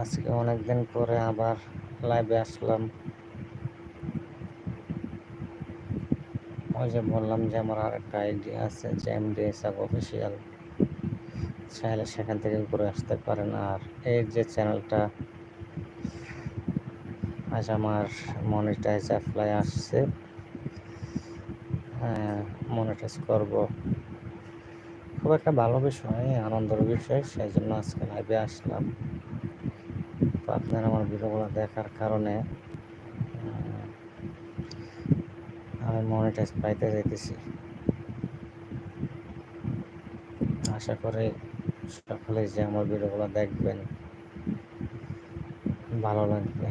আজকে অনেকদিন পরে আবার লাইভে আসলাম। ওই যে বললাম যে আমার আর একটা আইডি আছে, যে এমডি সাব অফিসিয়াল চাইলে সেখান থেকে ঘুরে আসতে পারেন। আর এই যে চ্যানেলটা আজ আমার মনিটাইজ অ্যাপ্লাই আসছে। হ্যাঁ মনিটাইজ করব। খুব একটা ভালো বিষয়, আনন্দের বিষয়, সেই জন্য আজকে লাইভে আসলাম। তো আপনারা আমার ভিডিওগুলো দেখার কারণে আমি মনিটাইজ পাইতে যেতেছি আশা করে সকলে যে আমার ভিডিওগুলো দেখবেন, ভালো লাগবে।